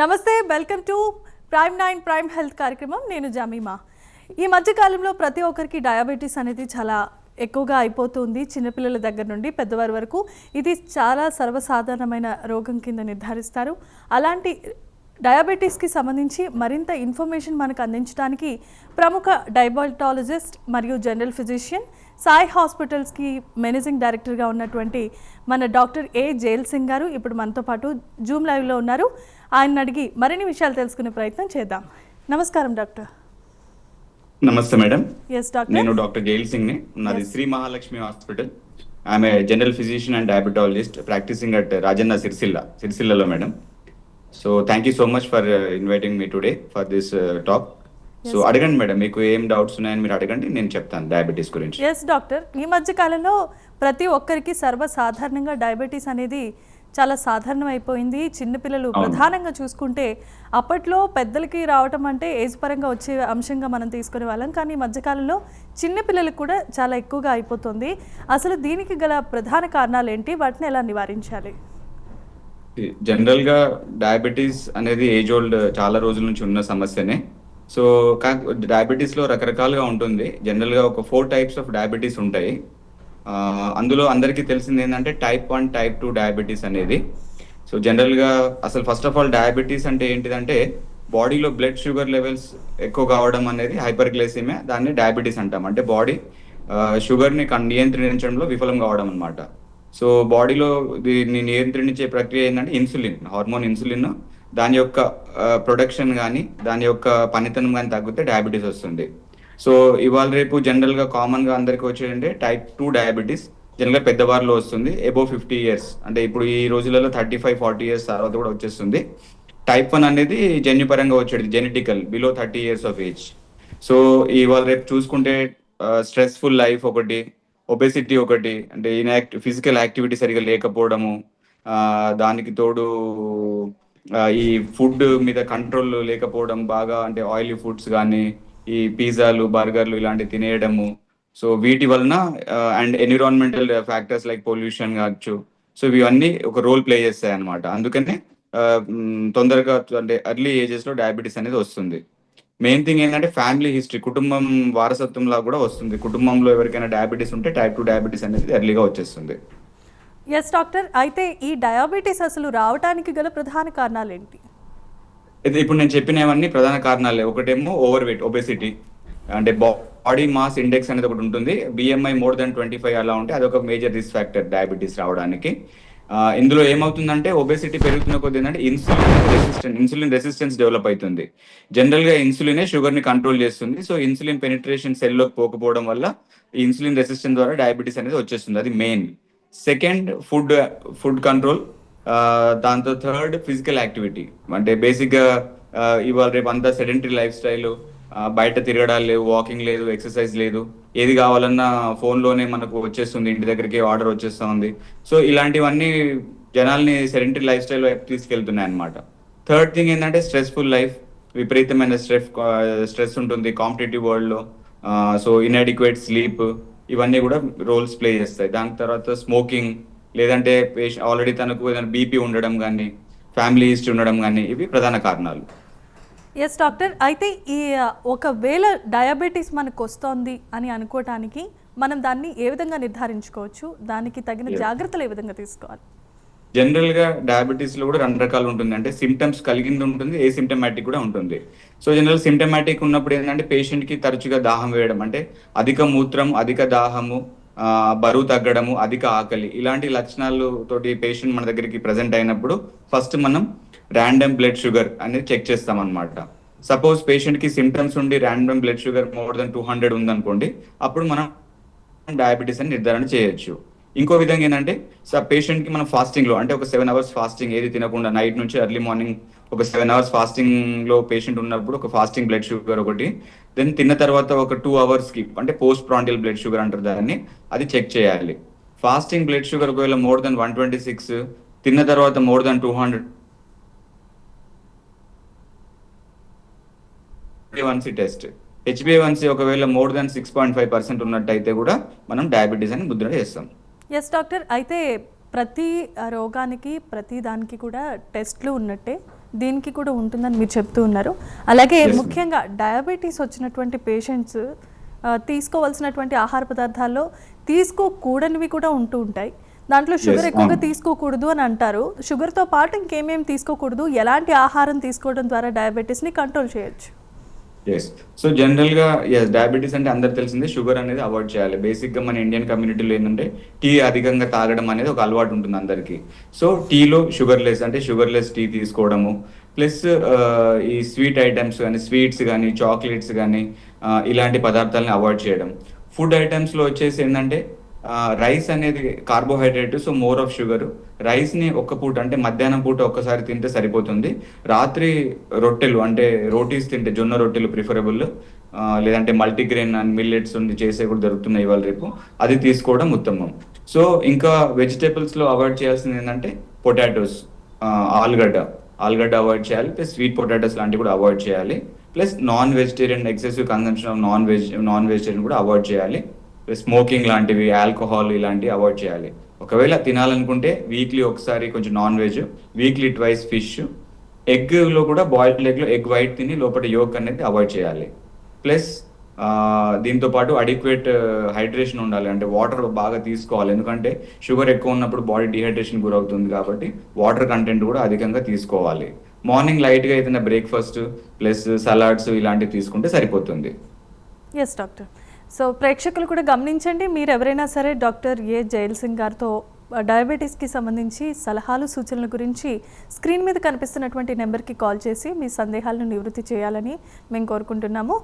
నమస్తే welcome to prime nine prime health కార్యక్రమం. నేను జమీమా. ఈ మధ్యకాలంలో ప్రతి ఒక్కరికి డయాబెటీస్ అనేది చాలా ఎక్కువగా అయిపోతుంది. చిన్నపిల్లల దగ్గర నుండి పెద్దవారి వరకు ఇది చాలా సర్వసాధారణమైన రోగం కింద నిర్ధారిస్తారు. అలాంటి డయాబెటీస్కి సంబంధించి మరింత ఇన్ఫర్మేషన్ మనకు అందించడానికి ప్రముఖ డయాబెటాలజిస్ట్ మరియు జనరల్ ఫిజిషియన్ సాయి హాస్పిటల్స్కి మేనేజింగ్ డైరెక్టర్గా ఉన్నటువంటి మన డాక్టర్ ఏ జైల్ సింగ్ గారు ఇప్పుడు మనతో పాటు జూమ్ లైవ్లో ఉన్నారు. ఆయన అడిగి మరిన్ని విషయాలు తెలుసుకునే ప్రయత్నం చేద్దాం. నమస్కారం డాక్టర్. నమస్తే మేడం. నేను డాక్టర్ జైల్ సింగ్ని నాది శ్రీ మహాలక్ష్మి హాస్పిటల్. ఆమె general physician and diabetologist practising at Rajanna Sircilla సిరిసిల్లలో madam so thank you so much for inviting me today for this talk so. అడగండి మేడం మీకు ఏం డౌట్స్ ఉన్నాయని మీరు అడగండి నేను చెప్తాను డయాబెటీస్ గురించి. Yes doctor. ఈ మధ్య కాలంలో ప్రతి ఒక్కరికి సర్వసాధారణంగా డయాబెటీస్ అనేది చాలా సాధారణం అయిపోయింది చిన్నపిల్లలు. ప్రధానంగా చూసుకుంటే అప్పట్లో పెద్దలకి రావటం అంటే ఏజ్ పరంగా వచ్చే అంశంగా మనం తీసుకునే వాళ్ళం. కానీ మధ్యకాలంలో చిన్నపిల్లలకు కూడా చాలా ఎక్కువగా అయిపోతుంది. అసలు దీనికి గల ప్రధాన కారణాలు ఏంటి? వాటిని ఎలా నివారించాలి? జనరల్గా డయాబెటీస్ అనేది ఏజ్ ఓల్డ్ చాలా రోజుల నుంచి ఉన్న సమస్యనే. సో డయాబెటీస్లో రకరకాలుగా ఉంటుంది. జనరల్గా ఒక ఫోర్ టైప్స్ ఆఫ్ డయాబెటీస్ ఉంటాయి. అందులో అందరికీ తెలిసింది ఏంటంటే type one type two diabetes అనేది. సో జనరల్గా అసలు ఫస్ట్ ఆఫ్ ఆల్ డయాబెటీస్ అంటే ఏంటిదంటే బాడీలో బ్లడ్ షుగర్ లెవెల్స్ ఎక్కువ కావడం అనేది హైపర్ గ్లైసిమియా దాన్ని డయాబెటీస్ అంటాం. అంటే బాడీ షుగర్ని నియంత్రించడంలో విఫలం కావడం అనమాట సో బాడీలో దీన్ని నియంత్రించే ప్రక్రియ ఏంటంటే ఇన్సులిన్ హార్మోన్ ఇన్సులిన్ దాని యొక్క ప్రొడక్షన్ కానీ దాని యొక్క పనితనం కానీ తగ్గితే డయాబెటీస్ వస్తుంది. సో ఇవాళ రేపు జనరల్గా కామన్గా అందరికి వచ్చేదంటే టైప్ టూ డయాబెటీస్ జనరల్గా పెద్దవారిలో వస్తుంది ఎబో ఫిఫ్టీ ఇయర్స్ అంటే ఇప్పుడు ఈ రోజులలో థర్టీ ఫైవ్ ఫార్టీ ఇయర్స్ తర్వాత కూడా వచ్చేస్తుంది. టైప్ వన్ అనేది జన్యుపరంగా వచ్చేది genetical below thirty years of age so ఇవాళ రేపు చూసుకుంటే స్ట్రెస్ఫుల్ లైఫ్ ఒకటి ఒబెసిటీ ఒకటి అంటే ఇన్యాక్ట్ ఫిజికల్ యాక్టివిటీ సరిగా లేకపోవడము దానికి తోడు ఈ ఫుడ్ మీద కంట్రోల్ లేకపోవడం బాగా అంటే ఆయిలీ ఫుడ్స్ కానీ ఈ పిజ్జాలు బర్గర్లు ఇలాంటివి తినేయడము. సో వీటి వలన and environmental factors like pollution కావచ్చు. సో ఇవన్నీ ఒక రోల్ ప్లే చేస్తాయి అనమాట అందుకనే తొందరగా అంటే అర్లీ ఏజెస్లో డయాబెటీస్ అనేది వస్తుంది. మెయిన్ థింగ్ ఏంటంటే ఫ్యామిలీ హిస్టరీ కుటుంబం వారసత్వంలా కూడా వస్తుంది. కుటుంబంలో ఎవరికైనా డయాబెటీస్ ఉంటే టైప్ టూ డయాబెటీస్ అనేది ఎర్లీగా వచ్చేస్తుంది. Yes doctor. అయితే ఈ డయాబెటీస్ అసలు రావడానికి గల ప్రధాన కారణాలు ఏంటి? ఇప్పుడు నేను చెప్పినవన్నీ ప్రధాన కారణాలే. ఒకటేమో ఓవర్ వెయిట్ ఒబెసిటీ అంటే బాడీ మాస్ ఇండెక్స్ అనేది ఒకటి ఉంటుంది. BMI more than twenty five అలా ఉంటే అదొక మేజర్ రిస్క్ ఫ్యాక్టర్ డయాబెటీస్ రావడానికి. ఇందులో ఏమవుతుందంటే ఒబెసిటీ పెరుగుతున్న కొద్ది ఏంటంటే insulin resistance insulin resistance develop అవుతుంది జనరల్గా ఇన్సులినే షుగర్ని కంట్రోల్ చేస్తుంది. సో ఇన్సులిన్ పెనిట్రేషన్ సెల్లోకి పోకపోవడం వల్ల ఇన్సులిన్ రెసిస్టెన్స్ ద్వారా డయాబెటీస్ అనేది వచ్చేస్తుంది. అది main second food food control దాంతో థర్డ్ ఫిజికల్ యాక్టివిటీ. అంటే బేసిక్గా ఇవాళ రేపు అంతా సెడెంటరీ లైఫ్ స్టైల్ బయట తిరగడాలు లేవు వాకింగ్ లేదు ఎక్సర్సైజ్ లేదు. ఏది కావాలన్నా ఫోన్లోనే మనకు వచ్చేస్తుంది ఇంటి దగ్గరికి ఆర్డర్ వచ్చేస్తా ఉంది. సో ఇలాంటివన్నీ జనాల్ని సెడెంటరీ లైఫ్ స్టైల్ వైపు తీసుకెళ్తున్నాయి అనమాట థర్డ్ థింగ్ ఏంటంటే స్ట్రెస్ఫుల్ లైఫ్. విపరీతమైన స్ట్రెస్ స్ట్రెస్ ఉంటుంది కాంపిటేటివ్ వరల్డ్లో. సో ఇన్అడిక్వేట్ స్లీప్ ఇవన్నీ కూడా రోల్స్ ప్లే చేస్తాయి. దాని తర్వాత స్మోకింగ్ లేదంటే ఆల్రెడీ తనకు ఏదైనా బీపీ ఉండడం కానీ ఫ్యామిలీ హిస్టరీ ఉండడం కానీ ఇవి ప్రధాన కారణాలు. Yes doctor. అయితే ఈ ఒకవేళ డయాబెటీస్ మనకు వస్తోంది అని అనుకోవటానికి మనం దాన్ని ఏ విధంగా నిర్ధారించుకోవచ్చు? దానికి తగిన. జాగ్రత్తలు ఏ విధంగా తీసుకోవాలి? జనరల్గా డయాబెటీస్లో కూడా రెండు రకాలు ఉంటుంది. అంటే సిమ్టమ్స్ కలిగింది ఉంటుంది ఏ సిమ్టమాటిక్ కూడా ఉంటుంది. సో జనరల్ సిమ్టమాటిక్ ఉన్నప్పుడు ఏంటంటే పేషెంట్కి తరచుగా దాహం వేయడం. అంటే అధిక మూత్రం అధిక దాహము బరువు తగ్గడము అధిక ఆకలి ఇలాంటి లక్షణాలు తోటి పేషెంట్ మన దగ్గరికి ప్రజెంట్ అయినప్పుడు ఫస్ట్ మనం ర్యాండమ్ బ్లడ్ షుగర్ అనేది చెక్ చేస్తాం అనమాట సపోజ్ పేషెంట్కి సిమ్టమ్స్ ఉండి random blood sugar more than two hundred ఉందనుకోండి అప్పుడు మనం డయాబెటీస్ అని నిర్ధారణ చేయొచ్చు. ఇంకో విధంగా ఏంటంటే పేషెంట్కి మనం ఫాస్టింగ్లో అంటే ఒక సెవెన్ అవర్స్ ఫాస్టింగ్ ఏది తినకుండా నైట్ నుంచి ఎర్లీ మార్నింగ్ ఒక సెవెన్ అవర్స్ ఫాస్టింగ్లో పేషెంట్ ఉన్నప్పుడు ఒక ఫాస్టింగ్ బ్లడ్ షుగర్ ఒకటి దెన్ తిన్న తర్వాత ఒక టూ అవర్స్కి అంటే పోస్ట్ ప్రాంటిల్ బ్లడ్ షుగర్ అంటారు దాన్ని అది చెక్ చేయాలి. ఫాస్టింగ్ బ్లడ్ షుగర్ ఒకవేళ more than one twenty six తిన్న తర్వాత more than two hundred one C test H B A one C ఒకవేళ more than six point five percent ఉన్నట్టయితే కూడా మనం డయాబెటీస్ అని ముద్ర చేస్తాం. ఎస్ డాక్టర్ అయితే ప్రతి రోగానికి ప్రతి దానికి కూడా టెస్ట్లు ఉన్నట్టే దీనికి కూడా ఉంటుందని మీరు చెప్తూ ఉన్నారు. అలాగే ముఖ్యంగా డయాబెటీస్ వచ్చినటువంటి పేషెంట్స్ తీసుకోవాల్సినటువంటి ఆహార పదార్థాల్లో తీసుకోకూడనివి కూడా ఉంటూ ఉంటాయి. దాంట్లో షుగర్ ఎక్కువగా. తీసుకోకూడదు అని అంటారు. షుగర్తో పాటు ఇంకేమేమి తీసుకోకూడదు? ఎలాంటి ఆహారం తీసుకోవడం ద్వారా డయాబెటీస్ని కంట్రోల్ చేయొచ్చు? ఎస్ సో జనరల్గా ఎస్ డయాబెటీస్ అంటే అందరికి తెలిసిందే షుగర్ అనేది అవాయిడ్ చేయాలి. బేసిక్గా మన ఇండియన్ కమ్యూనిటీలో ఏంటంటే టీ అధికంగా తాగడం అనేది ఒక అలవాటు ఉంటుంది అందరికి. సో టీలో షుగర్ లెస్ అంటే షుగర్ లెస్ టీ తీసుకోవడము ప్లస్ ఈ స్వీట్ ఐటమ్స్ కానీ స్వీట్స్ కానీ చాక్లెట్స్ కానీ ఇలాంటి పదార్థాలని అవాయిడ్ చేయడం. ఫుడ్ ఐటమ్స్లో వచ్చేసి ఏంటంటే రైస్ అనేది carbohydrate so more of sugar రైస్ని ఒక్క పూట అంటే మధ్యాహ్నం పూట ఒక్కసారి తింటే సరిపోతుంది. రాత్రి రొట్టెలు అంటే రోటీస్ తింటే జొన్న రొట్టెలు ప్రిఫరబుల్ లేదంటే మల్టీగ్రెయిన్ అండ్ మిల్లెట్స్ ఉండి చేసే కూడా దొరుకుతున్నాయి ఇవాళ రేపు. అది తీసుకోవడం ఉత్తమం. సో ఇంకా వెజిటేబుల్స్లో అవాయిడ్ చేయాల్సింది ఏంటంటే పొటాటోస్ ఆలుగడ్డ. ఆలుగడ్డ అవాయిడ్ చేయాలి ప్లస్ స్వీట్ పొటాటోస్ లాంటివి కూడా అవాయిడ్ చేయాలి. Plus non vegetarian excessive consumption of non veg non vegetarian కూడా అవాయిడ్ చేయాలి. స్మోకింగ్ లాంటివి ఆల్కహాల్ ఇలాంటివి అవాయిడ్ చేయాలి. ఒకవేళ తినాలనుకుంటే వీక్లీ ఒకసారి కొంచెం non veg weekly twice fish. ఎగ్లో కూడా బాయిల్డ్ ఎగ్లో ఎగ్ వైట్ తిని లోపల యోక్ అనేది అవాయిడ్ చేయాలి. ప్లస్ దీంతో పాటు అడిక్వేట్ హైడ్రేషన్ ఉండాలి. అంటే వాటర్ బాగా తీసుకోవాలి. ఎందుకంటే షుగర్ ఎక్కువ ఉన్నప్పుడు బాడీ డిహైడ్రేషన్ గురవుతుంది కాబట్టి వాటర్ కంటెంట్ కూడా అధికంగా తీసుకోవాలి. మార్నింగ్ లైట్గా ఏదైనా బ్రేక్ఫాస్ట్ ప్లస్ సలాడ్స్ ఇలాంటివి తీసుకుంటే సరిపోతుంది. ఎస్ డాక్టర్ సో ప్రేక్షకులు కూడా గమనించండి. మీరు ఎవరైనా సరే డాక్టర్ ఏ జైల్ సింగ్ గారితో డయాబెటీస్కి సంబంధించి సలహాలు సూచనల గురించి స్క్రీన్ మీద కనిపిస్తున్నటువంటి నెంబర్కి కాల్ చేసి మీ సందేహాలను నివృత్తి చేయాలని మేము కోరుకుంటున్నాము.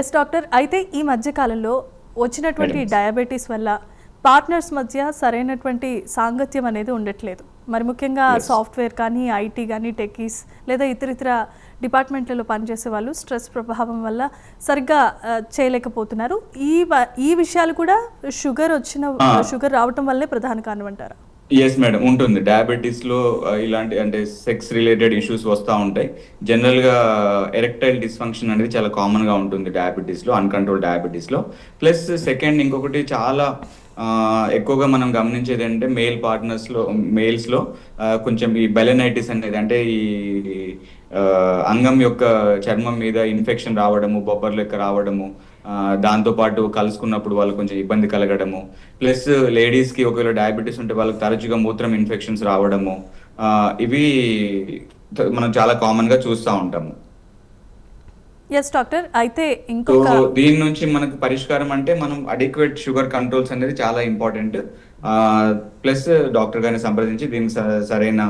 Yes doctor. అయితే ఈ మధ్యకాలంలో వచ్చినటువంటి. డయాబెటీస్ వల్ల పార్ట్నర్స్ మధ్య సరైనటువంటి సాంగత్యం అనేది ఉండట్లేదు. మరి ముఖ్యంగా. సాఫ్ట్వేర్ కానీ ఐటీ కానీ టెక్కీస్ లేదా ఇతర ఇతర డిపార్ట్మెంట్లలో పనిచేసే వాళ్ళు స్ట్రెస్ ప్రభావం వల్ల సరిగ్గా చేయలేకపోతున్నారు. ఈ ఈ విషయాలు కూడా షుగర్ వచ్చిన. షుగర్ రావటం వల్లే ప్రధాన కారణం అంటారా ఎస్ మేడం ఉంటుంది. డయాబెటీస్లో ఆ, ఇలాంటి అంటే సెక్స్ రిలేటెడ్ ఇష్యూస్ వస్తూ ఉంటాయి. జనరల్గా ఎరెక్టైల్ డిస్ఫంక్షన్ అనేది చాలా కామన్గా ఉంటుంది డయాబెటీస్లో అన్కంట్రోల్ డయాబెటీస్లో ప్లస్ సెకండ్ ఇంకొకటి చాలా ఎక్కువగా మనం గమనించేది ఏంటంటే మేల్ పార్ట్నర్స్లో మేల్స్లో కొంచెం ఈ బెలనైటిస్ అనేది అంటే ఈ అంగం యొక్క చర్మం మీద ఇన్ఫెక్షన్ రావడము బొబ్బర్లు యొక్క రావడము దాంతోపాటు కలుసుకున్నప్పుడు వాళ్ళు కొంచెం ఇబ్బంది కలగడము. ప్లస్ లేడీస్కి ఒకవేళ డయాబెటీస్ ఉంటే వాళ్ళకి తరచుగా మూత్రం ఇన్ఫెక్షన్స్ రావడము. ఇవి మనం చాలా కామన్గా చూస్తూ ఉంటాము. ఎస్ డాక్టర్ అయితే ఇంకొక దీని నుంచి మనకు పరిష్కారం అంటే మనం అడిక్వేట్ షుగర్ కంట్రోల్స్ అనేది చాలా ఇంపార్టెంట్ ప్లస్ డాక్టర్ గారిని సంప్రదించి దీనికి సరైన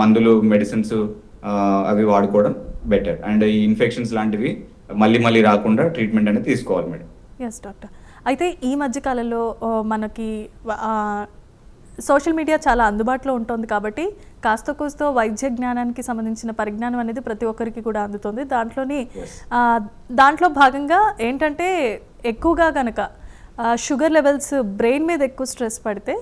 మందులు మెడిసిన్స్ అవి వాడుకోవడం బెటర్ అండ్ ఈ ఇన్ఫెక్షన్స్ లాంటివి మళ్ళీ మళ్ళీ రాకుండా ట్రీట్మెంట్ అనేది తీసుకోవాలి మేడం. ఎస్ డాక్టర్ అయితే ఈ మధ్యకాలంలో ఆ, మనకి సోషల్ మీడియా చాలా అందుబాటులో ఉంటుంది కాబట్టి కాస్త కూస్తో వైద్య జ్ఞానానికి సంబంధించిన పరిజ్ఞానం అనేది ప్రతి ఒక్కరికి కూడా అందుతుంది దాంట్లోని దాంట్లో భాగంగా ఏంటంటే ఎక్కువగా కనుక షుగర్ లెవెల్స్ బ్రెయిన్ మీద ఎక్కువ స్ట్రెస్ పడితే.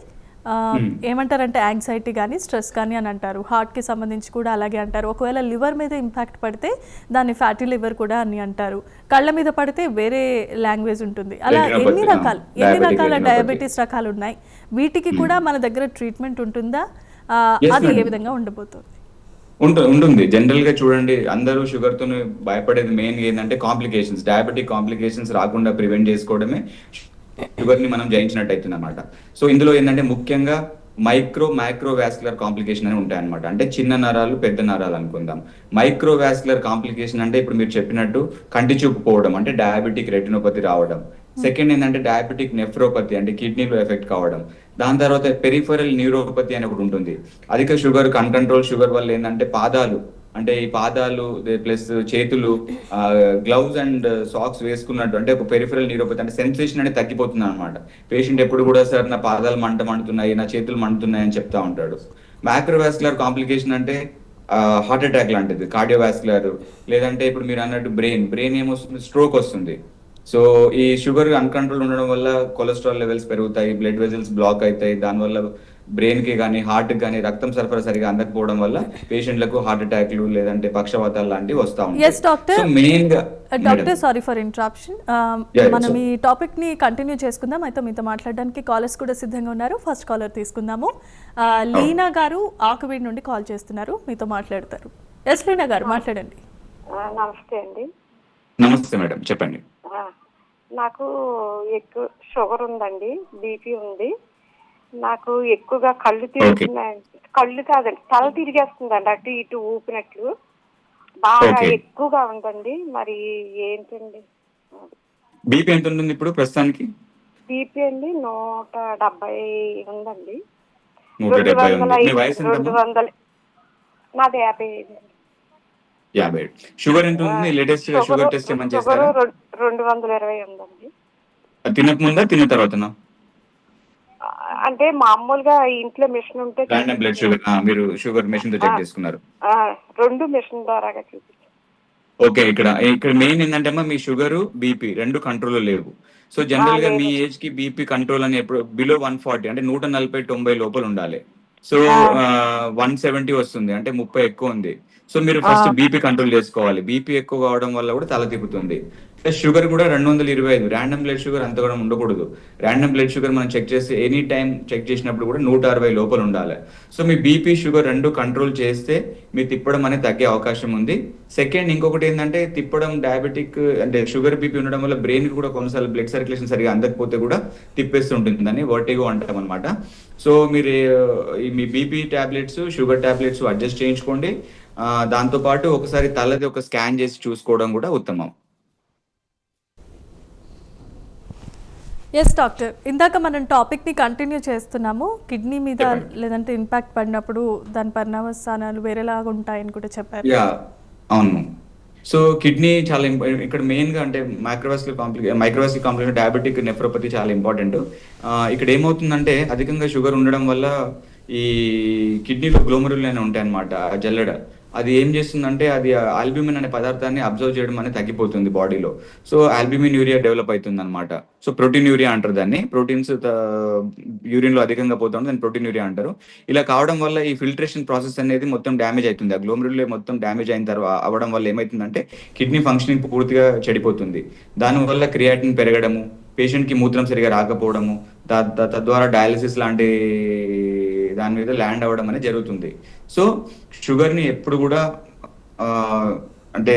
ఏమంటారంటే యాంగ్జైటీ కానీ స్ట్రెస్ కానీ అని అంటారు. హార్ట్కి సంబంధించి కూడా అలాగే అంటారు. ఒకవేళ లివర్ మీద ఇంపాక్ట్ పడితే దాన్ని ఫ్యాటీ లివర్ కూడా అని అంటారు. కళ్ళ మీద పడితే వేరే లాంగ్వేజ్ ఉంటుంది. అలా ఎన్ని రకాలు ఎన్ని రకాల. డయాబెటీస్ రకాలు? ఉన్నాయి? వీటికి కూడా మన దగ్గర ట్రీట్మెంట్ ఉంటుందా? అది ఏ. విధంగా ఉండబోతుంది? ఉంటుంది ఉంటుంది. జనరల్గా చూడండి అందరూ షుగర్తో భయపడేది మెయిన్ ఏంటంటే కాంప్లికేషన్స్ డయాబెటిక్ కాంప్లికేషన్స్ రాకుండా ప్రివెంట్ చేసుకోవడమే షుగర్ని మనం జయించినట్టు అవుతుంది అనమాట సో ఇందులో ఏంటంటే ముఖ్యంగా మైక్రో మైక్రో వాస్కులర్ కాంప్లికేషన్ అని ఉంటాయి అనమాట అంటే చిన్న నరాలు పెద్ద నరాలు అనుకుందాం. మైక్రో వాస్కులర్ కాంప్లికేషన్ అంటే ఇప్పుడు మీరు చెప్పినట్టు కంటి చూపు పోవడం అంటే డయాబెటిక్ రెటినోపతి రావడం. సెకండ్ ఏంటంటే డయాబెటిక్ నెఫ్రోపతి అంటే కిడ్నీలో ఎఫెక్ట్ కావడం. దాని తర్వాత పెరిఫరల్ న్యూరోపతి అని ఒకటి ఉంటుంది. అధిక షుగర్ అన్కంట్రోల్ షుగర్ వల్ల ఏంటంటే పాదాలు అంటే ఈ పాదాలు ప్లస్ చేతులు గ్లౌజ్ అండ్ సాక్స్ వేసుకున్నట్టు అంటే ఒక పెరిఫరల్ న్యూరోపతి అంటే సెన్సేషన్ అనేది తగ్గిపోతుంది అనమాట పేషెంట్ ఎప్పుడు కూడా సార్ నా పాదాలు మంట మండుతున్నాయి నా చేతులు మండుతున్నాయి అని చెప్తా ఉంటాడు. మ్యాక్రోవాస్కులర్ కాంప్లికేషన్ అంటే హార్ట్ అటాక్ లాంటిది కార్డియోవాస్కులర్ లేదంటే ఇప్పుడు మీరు అన్నట్టు బ్రెయిన్ బ్రెయిన్ ఏమొస్తుంది? స్ట్రోక్ వస్తుంది. సో ఈ షుగర్ అన్కంట్రోల్ ఉండడం వల్ల కొలెస్ట్రాల్ లెవెల్స్ పెరుగుతాయి బ్లడ్ వెజల్స్ బ్లాక్ అవుతాయి దానివల్ల బ్రెయిన్కి కానీ హార్ట్కి కానీ రక్తం సరఫరా సరిగా అందకపోవడం వల్ల పేషెంట్లకు హార్ట్ అటాక్లు లేదంటే పక్షవాతాలు లాంటివి వస్తా Yes, doctor. సో మెయిన్గా డాక్టర్ సారీ ఫర్ ఇంటరాప్షన్ మనం ఈ టాపిక్ని కంటిన్యూ చేసుకుందాం. అయితే మీతో మాట్లాడడానికి కాలర్స్ కూడా సిద్ధంగా ఉన్నారు. ఫస్ట్ కాలర్ తీసుకుందాము. ఆ, లీనా గారు ఆకువీడి నుండి కాల్ చేస్తున్నారు. మీతో మాట్లాడతారు. ఎస్ లీనా గారు మాట్లాడండి. ఆ, నమస్తే అండి. నమస్తే మేడం చెప్పండి. ఆ, నాకు ఎక్కువ షుగర్ ఉందండి బీపీ ఉంది. నాకు ఎక్కువగా కళ్ళు తిరుగుతున్నాయి. కళ్ళు కాదండి తల తిరిగేస్తుందండి అటు ఇటు ఊపినట్లు. బాగా. ఎక్కువగా ఉందండి. మరి ఏంటండి? బీపీ ఎంత ఉంటుంది ఇప్పుడు ప్రస్తుతానికి? బీపీ అండి నూట డెబ్బై ఉందండి. రెండు వందల నాది యాభై ఐదు అండి. యాభై ఏడు. షుగర్ ఎంత ఉంది? లేటెస్ట్ షుగర్ టెస్ట్ ఏమైనా షుగర్ చేస్తారా రెండు- వందల ఇరవై ఉందండి. తినక ముందా తిన్న తర్వాతనా? అంటే మామూలుగా ఇంట్లో మిషన్ ఉంటే బ్లడ్ షుగర్ మీరు షుగర్ మెషిన్తో చెక్ చేసుకున్నారు. రెండు మిషన్ చూపించాను ఓకే ఇక్కడ ఇక్కడ మెయిన్ ఏంటంటే అమ్మా మీ షుగర్ బీపీ రెండు కంట్రోల్ లేవు. సో జనరల్గా మీ ఏజ్కి బీపీ కంట్రోల్ అని ఎప్పుడు బిలో వన్ ఫార్టీ అంటే నూట నలభై తొంభై లోపల ఉండాలి. సో వన్ సెవెంటీ వస్తుంది అంటే ముప్పై ఎక్కువ ఉంది. సో మీరు ఫస్ట్ బీపీ కంట్రోల్ చేసుకోవాలి. బీపీ ఎక్కువ కావడం వల్ల కూడా తల తిప్పుతుంది. ప్లస్ షుగర్ కూడా రెండు వందల ఇరవై ఐదు. ర్యాండమ్ బ్లడ్ షుగర్ అంత కూడా ఉండకూడదు. ర్యాండమ్ బ్లడ్ షుగర్ మనం చెక్ చేస్తే ఎనీ టైం చెక్ చేసినప్పుడు కూడా నూట అరవై లోపల ఉండాలి. సో మీ బీపీ షుగర్ రెండు కంట్రోల్ చేస్తే మీ తిప్పడం అనేది తగ్గే అవకాశం ఉంది. సెకండ్ ఇంకొకటి ఏంటంటే తిప్పడం డయాబెటిక్ అంటే షుగర్ బీపీ ఉండడం వల్ల బ్రెయిన్ కూడా కొన్నిసార్లు బ్లడ్ సర్క్యులేషన్ సరిగా అందకపోతే కూడా తిప్పేస్తుంటుందని వర్టిగో అంటాం అనమాట సో మీరు మీ BP tablets sugar tablets adjust చేయించుకోండి. దాంతోపాటు ఒకసారి తలది ఒక స్కాన్ చేసి చూసుకోవడం కూడా ఉత్తమం. ఎస్ డాక్టర్ ఇందాక మనం టాపిక్ని కంటిన్యూ చేస్తున్నాము. కిడ్నీ మీద. లేదంటే ఇంపాక్ట్ పడినప్పుడు దాని పరిణామస్థానాలు వేరేలాగా ఉంటాయని కూడా చెప్పారు. యా అవును. సో కిడ్నీ చాలా ఇక్కడ మెయిన్గా అంటే microvascular complica microvascular complication diabetic nephropathy చాలా ఇంపార్టెంట్ ఇక్కడ ఏమవుతుందంటే అధికంగా షుగర్ ఉండడం వల్ల ఈ కిడ్నీలో గ్లోమరులు అని ఉంటాయి అనమాట జల్లెడ. అది ఏం చేస్తుందంటే అది ఆల్బ్యూమిన్ అనే పదార్థాన్ని అబ్జర్వ్ చేయడం అనేది తగ్గిపోతుంది బాడీలో. సో ఆల్బ్యూమిన్ యూరియా డెవలప్ అవుతుంది అనమాట సో ప్రోటీన్ యూరియా అంటారు దాన్ని. ప్రోటీన్స్ యూరియన్లో అధికంగా పోతుంది దాన్ని ప్రోటీన్ యూరియా అంటారు. ఇలా కావడం వల్ల ఈ ఫిల్టరేషన్ ప్రాసెస్ అనేది మొత్తం డ్యామేజ్ అవుతుంది. ఆ గ్లోమరులు మొత్తం డ్యామేజ్ అయిన తర్వాత అవ్వడం వల్ల ఏమవుతుందంటే కిడ్నీ ఫంక్షనింగ్ పూర్తిగా చెడిపోతుంది. దానివల్ల క్రియాటిన్ పెరగడము పేషెంట్కి మూత్రం సరిగా రాకపోవడము దా- తద్వారా డయాలసిస్ లాంటి దాని మీద ల్యాండ్ అవ్వడం అనేది జరుగుతుంది. సో షుగర్ని ఎప్పుడు కూడా అంటే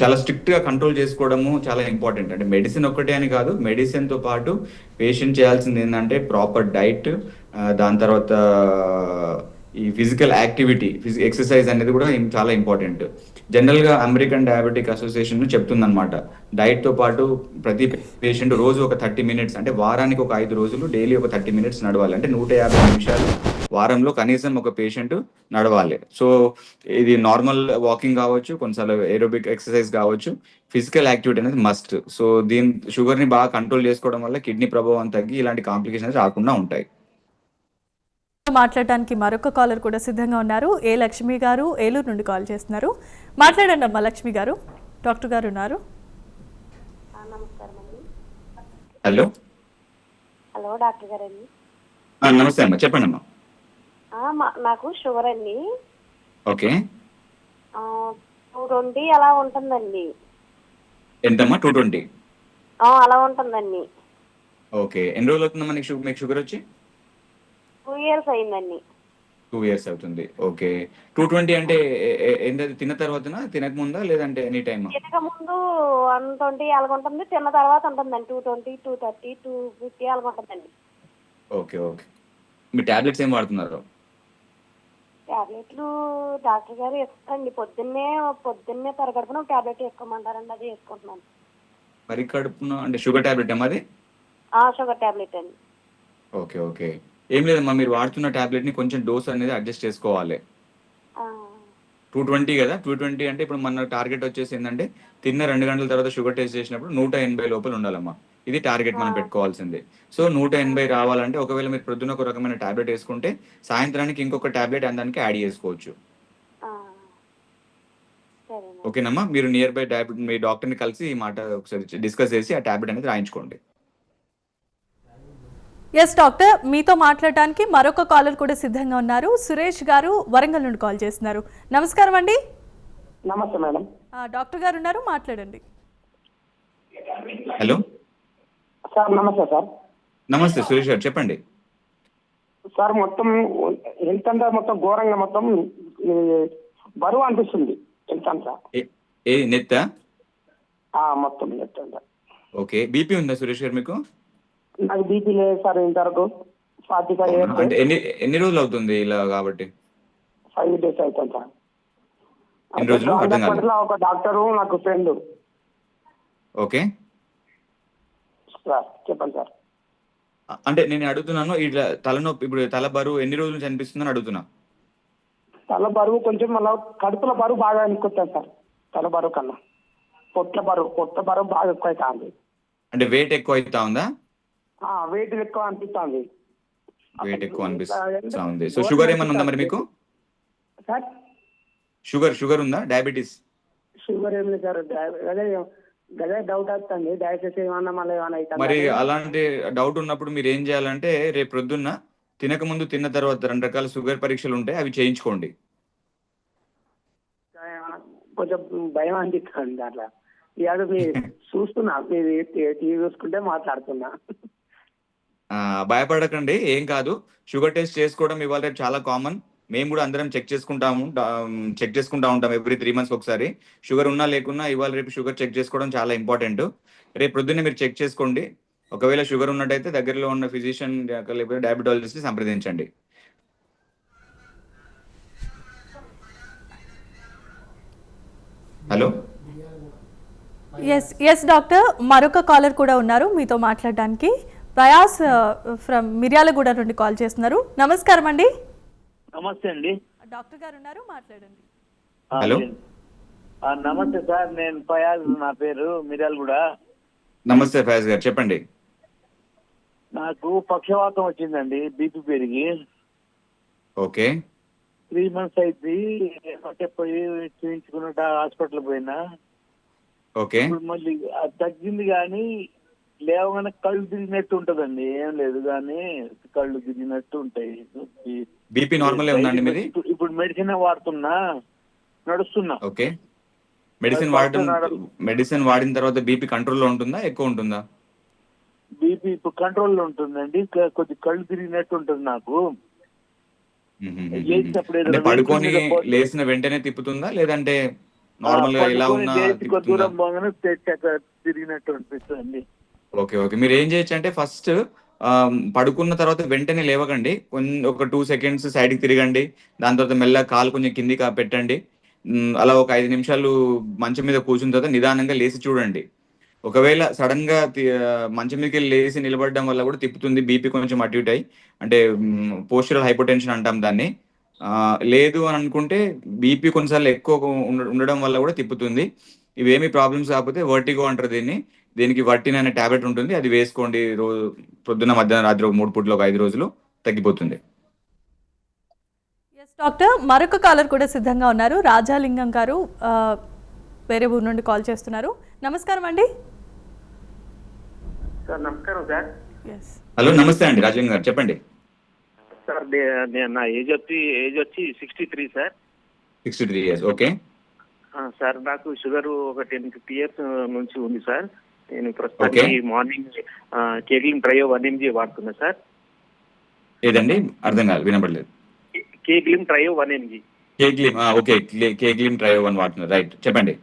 చాలా స్ట్రిక్ట్గా కంట్రోల్ చేసుకోవడము చాలా ఇంపార్టెంట్. అంటే మెడిసిన్ ఒక్కటే అని కాదు మెడిసిన్తో పాటు పేషెంట్ చేయాల్సింది ఏంటంటే ప్రాపర్ డైట్ దాని తర్వాత ఈ ఫిజికల్ యాక్టివిటీ ఎక్సర్సైజ్ అనేది కూడా చాలా ఇంపార్టెంట్. జనరల్గా అమెరికన్ డయాబెటిక్ అసోసియేషన్ చెప్తుందనమాట డైట్తో పాటు ప్రతి పేషెంట్ రోజు ఒక థర్టీ మినిట్స్ అంటే వారానికి ఒక ఐదు రోజులు డైలీ ఒక థర్టీ మినిట్స్ నడవాలి. అంటే నూట యాభై నిమిషాలు వారంలో కనీసం ఒక పేషెంట్ నడవాలి. సో ఇది నార్మల్ వాకింగ్ కావచ్చు కొన్నిసార్లు ఏరోబిక్ ఎక్సర్సైజ్ కావచ్చు ఫిజికల్ యాక్టివిటీ అనేది మస్ట్. సో దీని షుగర్ని బాగా కంట్రోల్ చేసుకోవడం వల్ల కిడ్నీ ప్రభావం తగ్గి ఇలాంటి కాంప్లికేషన్స్ రాకుండా ఉంటాయి. మాట్లాడడానికి మరొక కాలర్ కూడా సిద్ధంగా ఉన్నారు. ఏ లక్ష్మి గారు ఏలూరు నుండి కాల్ చేస్తున్నారు. మాట్లాడండి అమ్మా లక్ష్మి గారు. డాక్టర్ గారు ఉన్నారు. అండి. హలో. హలో డాక్టర్ గారండి. ఆ, నమస్తే అమ్మా. చెప్పండి అమ్మా. నాకు షుగర్ అండి. ఓకే. టూ ట్వంటీ అలా ఉంటుందండి. ఎంతమ్మా? Two twenty? ఆ, అలా ఉంటుందండి. ఓకే. ఎన్ని రోజులు అవుతుందమ్మా నీకు షుగర్ మీకు షుగర్ వచ్చి? టూ ఇయర్స్ అయిందండి. టూ ఇయర్స్ అవుతుంది. ఓకే టూ ట్వంటీ అంటే ఏంటది తిన్న తర్వాతనా? తినక ముందా? లేదంటే ఎనీ టైమ్ తినక ముందు వన్ ట్వంటీ అలాగ ఉంటుంది తిన్న తర్వాత ఉంటుందండి. Two twenty two thirty two fifty అలాగ ఉంటుందండి ఓకే ఓకే మీ టాబ్లెట్స్ ఏం వాడుతున్నారు? టాబ్లెట్లు డాక్టర్ గారు ఇస్తారండి. పొద్దున్నే పొద్దున్నే పరగడుపున ఒక టాబ్లెట్ వేసుకోమంటారండి. అది వేసుకుంటున్నాను. మరి కడుపున అంటే షుగర్ టాబ్లెట్ అది? ఆ, షుగర్ టాబ్లెట్ అండి. ఓకే ఓకే ఏం లేదమ్మా మీరు వాడుతున్న టాబ్లెట్ని కొంచెం డోస్ అనేది అడ్జస్ట్ చేసుకోవాలి. టూ ట్వంటీ కదా టూ ట్వంటీ అంటే ఇప్పుడు మన టార్గెట్ వచ్చేసి ఏంటంటే తిన్న రెండు గంటల తర్వాత షుగర్ టెస్ట్ చేసినప్పుడు నూట ఎనభై లోపల ఉండాలమ్మా. ఇది టార్గెట్ మనం పెట్టుకోవాల్సింది. సో నూట ఎనభై రావాలంటే ఒకవేళ మీరు ప్రొద్దున ఒక రకమైన టాబ్లెట్ వేసుకుంటే సాయంత్రానికి ఇంకొక టాబ్లెట్ దానికి యాడ్ చేసుకోవచ్చు. ఓకేనమ్మా మీరు నియర్ బై మీ డాక్టర్ని కలిసి ఈ మాట ఒకసారి డిస్కస్ చేసి ఆ టాబ్లెట్ అనేది రాయించుకోండి. ఎస్ డాక్టర్ మీతో మాట్లాడటానికి మరొక కాలర్ కూడా సిద్ధంగా ఉన్నారు. సురేష్ గారు వరంగల్ నుండి కాల్ చేస్తున్నారు. నమస్కారం అండి. నమస్తే మేడం. ఆ, డాక్టర్ గారు ఉన్నారు. మాట్లాడండి. హలో. సార్ నమస్తే సార్. నమస్తే సురేష్ గారు. చెప్పండి. సార్ మొత్తం హెల్త్ అంతా మొత్తం ఘోరంగా మొత్తం బరువు అనిపిస్తుంది. ఎంత సార్ ఏ- ఏ నెత్తా? ఆ, మొత్తం చెప్తాను సార్ ఓకే. బీపీ ఉందా సురేష్ గారు మీకు? నాకు బీపీ లేదు సార్ ఇంతవరకు ఫార్టీ ఫైవ్ అవునా? అంటే ఎన్ని ఎన్ని రోజులు అవుతుంది ఇలా కాబట్టి? ఫైవ్ డేస్ అవుతాను సార్. ఎన్ని రోజులు? అర్థం కాలేదు. హాస్పిటల్లో ఒక డాక్టరు నాకు ఫ్రెండ్. ఓకే. సార్ చెప్పండి సార్. అంటే నేను అడుగుతున్నాను ఇట్లా తలనొప్పి ఇప్పుడు తల బరువు ఎన్ని రోజుల నుంచి అనిపిస్తుందని అడుగుతున్నా. తల బరువు కొంచెం మళ్ళీ కడుపుల బరువు బాగా అనుకుంటాను సార్ తల బరువు కన్నా. పొట్ల బరువు పొట్ల బరువు బాగా ఎక్కువ అవుతుంది అంటే వెయిట్ ఎక్కువ అవుతా ఉందా? వెయిట్ ఎక్కువ అనిపిస్తుంది. వెయిట్ ఎక్కువ అనిపిస్తా ఉంది సో షుగర్ ఏమన్నా ఉందా మరి మీకు? సార్ షుగర్ షుగర్ ఉందా? డయాబెటీస్ షుగర్ ఏం లేదు సార్ అదే అదే డౌట్ వస్తుంది. డయాబెటీస్ ఏమన్నా మళ్ళీ ఏమన్నా? మరి అలాంటి డౌట్ ఉన్నప్పుడు మీరు ఏం చేయాలంటే రేపు ప్రొద్దున్న తినక ముందు తిన్న తర్వాత రెండు రకాల షుగర్ పరీక్షలు ఉంటాయి అవి చేయించుకోండి. కొంచెం భయం అనిపిస్తుంది అట్లా. ఇవాళ మీరు చూస్తున్నా మీరు టీవీ చూసుకుంటే మాట్లాడుతున్నా. భయపడకండి ఏం కాదు. షుగర్ టెస్ట్ చేసుకోవడం ఇవాళ రేపు చాలా కామన్. మేము కూడా అందరం చెక్ చేసుకుంటాము చెక్ చేసుకుంటా ఉంటాం ఎవ్రీ త్రీ మంత్స్ ఒకసారి. షుగర్ ఉన్నా లేకున్నా ఇవాళ రేపు షుగర్ చెక్ చేసుకోవడం చాలా ఇంపార్టెంట్. రేపు పొద్దున్న మీరు చెక్ చేసుకోండి. ఒకవేళ షుగర్ ఉన్నట్టయితే దగ్గరలో ఉన్న ఫిజిషియన్ లేకపోతే డయాబెటాలజిస్ట్ సంప్రదించండి. హలో? Yes yes doctor. మరొక కాలర్ కూడా ఉన్నారు మీతో మాట్లాడడానికి. ప్రయాస్ ఫ్రమ్ మిర్యాలగూడ నుండి కాల్ చేస్తున్నారు. నమస్కారం అండి. నమస్తే అండి. డాక్టర్ గారు ఉన్నారు మాట్లాడండి. హలో. నమస్తే సార్ నేను ఫయాజ్ నా పేరు మిర్యాల్ కూడా నమస్తే ఫయాజ్ గారు చెప్పండి. నాకు పక్షవాతం వచ్చిందండి బీపీ పెరిగి. ఓకే. త్రీ మంత్స్ అయితే అంటే పోయి చూపించుకున్నట్టు హాస్పిటల్ పోయినా. ఓకే. మళ్ళీ అది తగ్గింది కానీ లేవగానే కళ్ళు తిరిగినట్టు ఉంటదండి. ఏం లేదు కానీ కళ్ళు తిరిగినట్టు ఉంటాయి. బీపీ నార్మల్ ఉందండి మీది? ఇప్పుడు- మెడిసిన్ వాడుతున్నా నడుస్తున్నా. ఓకే. మెడిసిన్ వాడటం మెడిసిన్ వాడిన తర్వాత బీపీ కంట్రోల్లో ఉంటుందా? ఎక్కువ ఉంటుందా? బీపీ ఇప్పుడు కంట్రోల్లో ఉంటుందండి. కొద్ది కళ్ళు తిరిగినట్టు ఉంటుంది నాకు. పడుకొని లేచిన వెంటనే తిప్పుతుందా? లేదంటే నార్మల్గా ఇలా ఉన్నా తిరిగినట్టు అనిపిస్తుంది. Okay okay. మీరు ఏం చేయొచ్చు అంటే ఫస్ట్ పడుకున్న తర్వాత వెంటనే లేవకండి. కొన్ని ఒక టూ సెకండ్స్ సైడ్కి తిరగండి. దాని తర్వాత మెల్లగా కాలు కొంచెం కిందికి పెట్టండి. అలా ఒక ఐదు నిమిషాలు మంచం మీద కూర్చున్న తర్వాత నిదానంగా లేచి చూడండి. ఒకవేళ సడన్గా మంచం మీదకి వెళ్ళి లేచి నిలబడడం వల్ల కూడా తిప్పుతుంది బీపీ కొంచెం అటు ఇటు అయి. అంటే పోస్చురల్ హైపోటెన్షన్ అంటాం దాన్ని. లేదు అని అనుకుంటే బీపీ కొన్నిసార్లు ఎక్కువ ఉండ- ఉండడం వల్ల కూడా తిప్పుతుంది. ఇవేమి ప్రాబ్లమ్స్ కాకపోతే వర్టిగో అంటారు దీన్ని. దీనికి వర్టిన్ అనే టాబ్లెట్ ఉంటుంది. అది వేసుకోండి రోజు పొద్దున్న మధ్యాహ్నం రాత్రి ఒక మూడు పూటలు ఒక ఐదు రోజులు తగ్గిపోతుంది. ఎస్ డాక్టర్ మరొక కాలర్ కూడా సిద్ధంగా ఉన్నారు. రాజాలింగం గారు వేరే ఊరు నుండి కాల్ చేస్తున్నారు. నమస్కారం అండి. సార్ నమస్కారం సార్. ఎస్ హలో నమస్తే అండి రాజేంద్ర గారు. చెప్పండి. సార్ నేను నా ఏజ్ వచ్చి ఏజ్ వచ్చి sixty three sir. Sixty three years okay ఆ, సార్ నాకు షుగర్ ఒక టెన్ ఫిఫ్టీ ఇయర్స్ నుంచి ఉంది సార్. నేను ప్రస్తుతానికి మార్నింగ్ కేగ్లిన్ ట్రయో వన్ ఎంజీ వాడుతున్నా సార్. ఏదండి? అర్థం కాదు వినపడలేదు కేగ్లిన్ ట్రయో వన్ ఎంజీ. కేక్లీమ్ ఓకే కేక్లీమ్ ట్రై వన్ వాడుతున్నారు రైట్ చెప్పండి.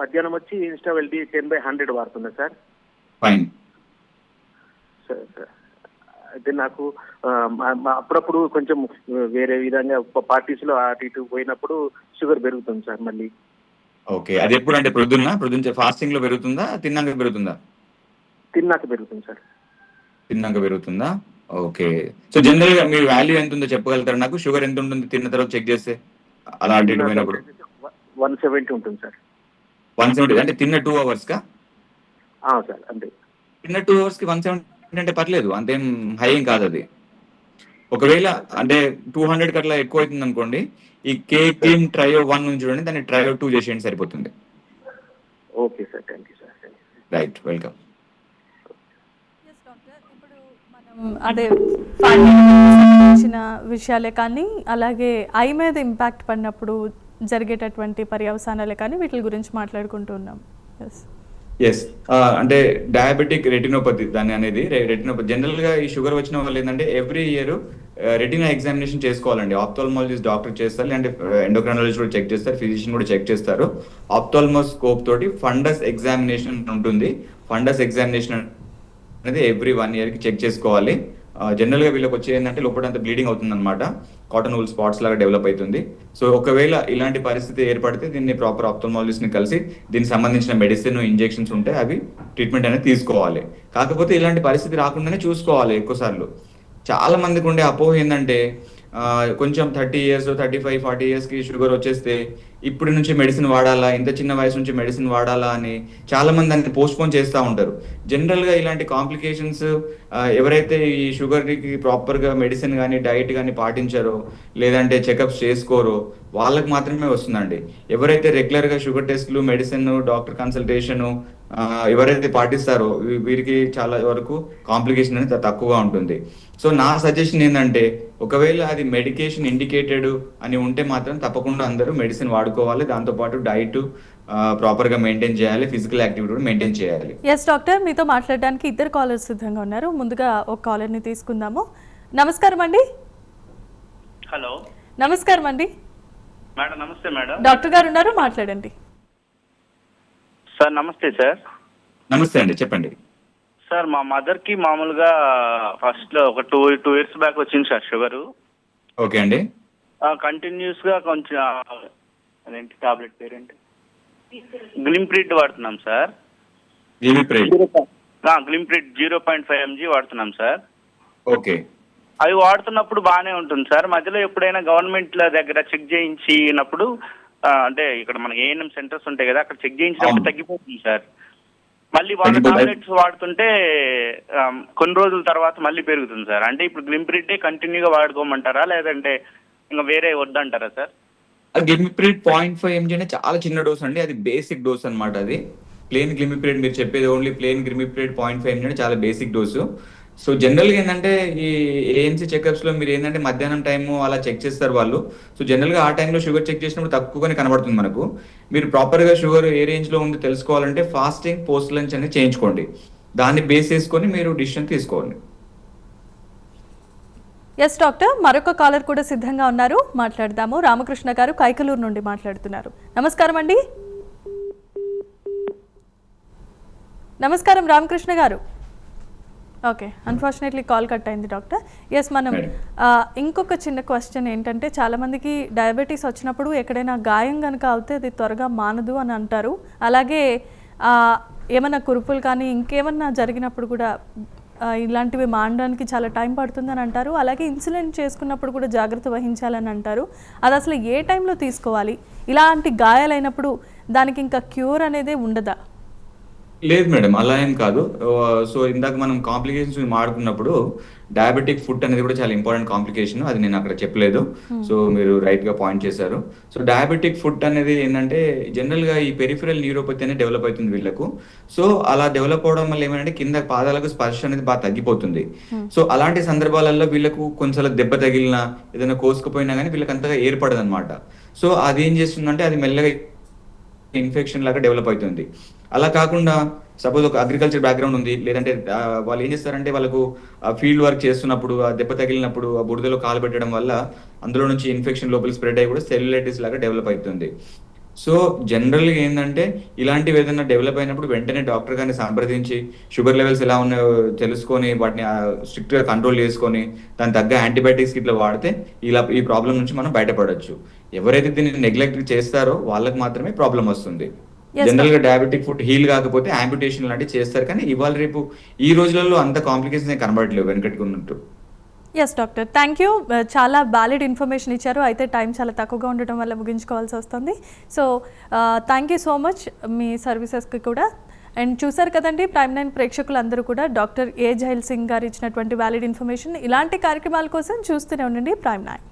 మధ్యాహ్నం వచ్చి ఇన్స్టా వెల్టీ టెన్ బై హండ్రెడ్ వాడుతున్నా సార్. ఫైన్. సరే సార్ అయితే నాకు అప్పుడప్పుడు కొంచెం వేరే విధంగా పార్టీస్లో అటు ఇటు పోయినప్పుడు షుగర్ పెరుగుతుంది సార్ మళ్ళీ. ఓకే. అది ఎప్పుడు అంటే ప్రొద్దున్న? ప్రొద్దున ఫాస్టింగ్లో పెరుగుతుందా? తిన్నాక పెరుగుతుందా? తిన్నాక పెరుగుతుంది సార్. తిన్నాక పెరుగుతుందా? ఓకే. సో జనరల్గా మీ వాల్యూ ఎంత ఉందో చెప్పగలుగుతారు నాకు? షుగర్ ఎంత ఉంటుంది తిన్న తర్వాత చెక్ చేస్తే? అలా అటు పోయినప్పుడు. వన్ సెవెంటీ ఉంటుంది సార్. వన్ సెవెంటీ అంటే తిన్న టూ అవర్స్ కా ఆ, సార్ అంతే. తిన్న టూ అవర్స్కి వన్ సెవెంటీ అంటే పర్లేదు. అంతేం హై ఏం కాదు అది ఒకవేళ అంటే టూ హండ్రెడ్ అట్లా ఎక్కువ అవుతుంది అనుకోండి ఈ కేక్ క్లీన్ ట్రయో వన్ నుంచి చూడండి దాన్ని ట్రయో టూ చేసేయండి సరిపోతుంది. Okay sir thank you sir right welcome yes doctor ఇప్పుడు మనం అదే ఫండింగ్ సంబంధించిన విషయాలే కానీ అలాగే ఐ మీద ఇంపాక్ట్ పడినప్పుడు జరిగేటటువంటి పర్యవసానాలే కానీ వీటి గురించి మాట్లాడుకుంటూ ఉన్నాం. ఎస్ ఎస్ అంటే డయాబెటిక్ రెటినోపతి దాని అనేది రెటినోపతి జనరల్గా ఈ షుగర్ వచ్చిన వాళ్ళు ఏంటంటే ఎవ్రీ ఇయర్ రెటినా ఎగ్జామినేషన్ చేసుకోవాలండి. ఆప్థాల్మాలజిస్ట్ డాక్టర్ చేస్తారు లేదంటే ఎండోక్రానాలజిస్ట్ కూడా చెక్ చేస్తారు ఫిజిషియన్ కూడా చెక్ చేస్తారు. ఆప్థాల్మోస్కోప్ తోటి ఫండస్ ఎగ్జామినేషన్ ఉంటుంది. ఫండస్ ఎగ్జామినేషన్ అనేది ఎవ్రీ వన్ ఇయర్కి చెక్ చేసుకోవాలి. జనరల్గా వీళ్ళకి వచ్చే ఏంటంటే లోపల అంత బ్లీడింగ్ అవుతుంది అనమాట కాటన్ వుల్ స్పాట్స్ లాగా డెవలప్ అవుతుంది సో ఒకవేళ ఇలాంటి పరిస్థితి ఏర్పడితే దీన్ని ప్రాపర్ ఆప్థల్మాలజిస్ట్ని కలిసి దీనికి సంబంధించిన మెడిసిన్ ఇంజెక్షన్స్ ఉంటే అవి ట్రీట్మెంట్ అనేది తీసుకోవాలి. కాకపోతే ఇలాంటి పరిస్థితి రాకుండానే చూసుకోవాలి ఎక్కువ సార్లు. చాలా మందికి ఉండే అపోహ ఏంటంటే కొంచెం thirty years thirty five forty ఇయర్స్కి షుగర్ వచ్చేస్తే ఇప్పటి నుంచి మెడిసిన్ వాడాలా ఇంత చిన్న వయసు నుంచి మెడిసిన్ వాడాలా అని చాలా మంది దాన్ని పోస్ట్ పోన్ చేస్తూ ఉంటారు. జనరల్గా ఇలాంటి కాంప్లికేషన్స్ ఎవరైతే ఈ షుగర్కి ప్రాపర్గా మెడిసిన్ కానీ డైట్ కానీ పాటించారో లేదంటే చెకప్స్ చేసుకోరో వాళ్ళకి మాత్రమే వస్తుందండి. ఎవరైతే రెగ్యులర్గా షుగర్ టెస్ట్లు మెడిసిన్ డాక్టర్ కన్సల్టేషన్ ఎవరైతే పాటిస్తారో వీరికి చాలా వరకు కాంప్లికేషన్ అనేది తక్కువగా ఉంటుంది. సో నా సజెషన్ ఏంటంటే ఒకవేళ అది మెడికేషన్ ఇండికేటెడ్ అని ఉంటే మాత్రం తప్పకుండా అందరూ మెడిసిన్ వాడుకోవాలి. దాంతోపాటు డైట్ ప్రాపర్గా మెయింటైన్ చేయాలి. ఫిజికల్ యాక్టివిటీ కూడా మెయింటైన్ చేయాలి. Yes doctor. మీతో మాట్లాడడానికి ఇద్దరు కాలర్స్ సిద్ధంగా ఉన్నారు. ముందుగా ఒక కాలర్ని తీసుకుందాము. నమస్కారం అండి. హలో. నమస్కారం అండి. మేడం నమస్తే మేడం. డాక్టర్ గారు ఉన్నారు. మాట్లాడండి. సార్ నమస్తే సార్. నమస్తే అండి చెప్పండి. సార్ మా మదర్కి మామూలుగా ఫస్ట్లో ఒక టూ టూ ఇయర్స్ బ్యాక్ వచ్చింది సార్ షుగరు ఓకే అండి. కంటిన్యూస్గా కొంచెం అదేంటి టాబ్లెట్ పేరేంటి? గ్లింప్రిడ్ వాడుతున్నాం sir. జీవిప్రేట్ glimepiride zero point five mg వాడుతున్నాం సార్. ఓకే. అవి వాడుతున్నప్పుడు బాగానే ఉంటుంది సార్. మధ్యలో ఎప్పుడైనా గవర్నమెంట్ల దగ్గర చెక్ చేయించినప్పుడు అంటే ఇక్కడ మనకి ఏఎన్ఎం సెంటర్స్ ఉంటాయి కదా అక్కడ చెక్ చేయించినప్పుడు. తగ్గిపోతుంది సార్. మళ్ళీ వాళ్ళ. టాబ్లెట్స్ వాడుతుంటే కొన్ని రోజుల తర్వాత మళ్ళీ పెరుగుతుంది సార్. అంటే ఇప్పుడు గ్లింప్రిడ్డే కంటిన్యూగా వాడుకోమంటారా లేదంటే ఇంకా వేరే వద్దంటారా sir? Glimepiride point five mg అంటే చాలా చిన్న డోస్ అండి. అది బేసిక్ డోస్ అన్నమాట అది. ప్లేన్ గ్లిమిప్రిడ్ మీరు చెప్పేది only plain glimepiride point five mg అంటే చాలా బేసిక్ డోసు సో జనరల్గా ఏంటంటే ఈ ఏఎన్సీ చెకప్స్లో మీరు ఏంటంటే మధ్యాహ్నం టైం అలా చెక్ చేస్తారు వాళ్ళు. సో జనరల్గా ఆ టైంలో షుగర్ చెక్ చేసినప్పుడు తక్కువగానే కనబడుతుంది మనకు. మీరు ప్రాపర్గా షుగర్ ఏ రేంజ్లో ఉంది తెలుసుకోవాలంటే ఫాస్టింగ్ పోస్ట్ లంచ్ అనేది చేయించుకోండి. దాన్ని బేస్ చేసుకొని మీరు డిసిషన్ తీసుకోండి. ఎస్ డాక్టర్ మరొక కాలర్ కూడా సిద్ధంగా ఉన్నారు. మాట్లాడదాము. రామకృష్ణ గారు కైకలూరు నుండి మాట్లాడుతున్నారు. నమస్కారం అండి. నమస్కారం రామకృష్ణ గారు. ఓకే. అన్ఫార్చునేట్లీ కాల్ కట్ అయింది డాక్టర్. ఎస్ మనం ఇంకొక చిన్న క్వశ్చన్ ఏంటంటే చాలామందికి డయాబెటీస్ వచ్చినప్పుడు ఎక్కడైనా గాయం కనుక అవుతే అది త్వరగా మానదు అని అంటారు. అలాగే ఆ, ఏమన్నా కురుపులు కానీ ఇంకేమన్నా జరిగినప్పుడు కూడా ఇలాంటివి మానడానికి చాలా టైం పడుతుందని అంటారు. అలాగే ఇన్సులిన్ చేసుకున్నప్పుడు కూడా జాగ్రత్త వహించాలని అంటారు. అది అసలు ఏ టైంలో తీసుకోవాలి? ఇలాంటి గాయాలైనప్పుడు దానికి ఇంకా క్యూర్ అనేది ఉండదా? లేదు మేడం అలా ఏం కాదు. సో ఇందాక మనం కాంప్లికేషన్స్ మాడుకున్నప్పుడు డయాబెటిక్ ఫుడ్ అనేది కూడా చాలా ఇంపార్టెంట్ కాంప్లికేషన్ అది నేను అక్కడ చెప్పలేదు. సో మీరు రైట్గా పాయింట్ చేశారు. సో డయాబెటిక్ ఫుడ్ అనేది ఏంటంటే జనరల్గా ఈ పెరిఫరల్ న్యూరోపతి అనేది డెవలప్ అవుతుంది వీళ్ళకు. సో అలా డెవలప్ అవడం వల్ల ఏమంటే కింద పాదాలకు స్పర్శ అనేది బాగా తగ్గిపోతుంది. సో అలాంటి సందర్భాలలో వీళ్ళకు కొంచెం దెబ్బ తగిలినా ఏదైనా కోసుకుపోయినా కానీ వీళ్ళకి అంతగా ఏర్పడదు అనమాట సో అది ఏం చేస్తుందంటే అది మెల్లగా ఇన్ఫెక్షన్ లాగా డెవలప్ అవుతుంది. అలా కాకుండా సపోజ్ ఒక అగ్రికల్చర్ బ్యాక్గ్రౌండ్ ఉంది లేదంటే వాళ్ళు ఏం చేస్తారంటే వాళ్ళకు ఫీల్డ్ వర్క్ చేస్తున్నప్పుడు ఆ దెబ్బ తగిలినప్పుడు ఆ బురదలో కాలు పెట్టడం వల్ల అందులో నుంచి ఇన్ఫెక్షన్ లోపల స్ప్రెడ్ అయ్యి కూడా సెల్యులైటిస్ లాగా డెవలప్ అవుతుంది. సో జనరల్గా ఏంటంటే ఇలాంటివి ఏదైనా డెవలప్ అయినప్పుడు వెంటనే డాక్టర్ గారిని సంప్రదించి షుగర్ లెవెల్స్ ఎలా ఉన్నాయో తెలుసుకొని వాటిని స్ట్రిక్ట్గా కంట్రోల్ చేసుకొని దాని తగ్గ యాంటీబయాటిక్స్ ఇట్లా వాడితే ఇలా ఈ ప్రాబ్లం నుంచి మనం బయటపడవచ్చు ఎవరైతే దీన్ని నెగ్లెక్ట్ చేస్తారో వాళ్ళకి మాత్రమే ప్రాబ్లం వస్తుంది. జనరల్గా డయాబెటిక్ ఫుడ్ హీల్ కాకపోతే యాంపిటేషన్ లాంటివి చేస్తారు. కానీ ఇవాళ రేపు ఈ రోజులలో అంత కాంప్లికేషన్ కనబడట్లేవు వెనకటికి ఉన్నట్టు. ఎస్ డాక్టర్ థ్యాంక్ యూ చాలా వ్యాలిడ్ ఇన్ఫర్మేషన్ ఇచ్చారు. అయితే టైం చాలా తక్కువగా ఉండటం వల్ల ముగించుకోవాల్సి వస్తుంది. So thank you so much మీ సర్వీసెస్కి కూడా. అండ్ చూసారు కదండి ప్రైమ్ నైన్ ప్రేక్షకులందరూ కూడా డాక్టర్ ఏ జైల్ సింగ్ గారు ఇచ్చినటువంటి వ్యాలిడ్ ఇన్ఫర్మేషన్ ఇలాంటి కార్యక్రమాల కోసం చూస్తూనే ఉండండి ప్రైమ్ నైన్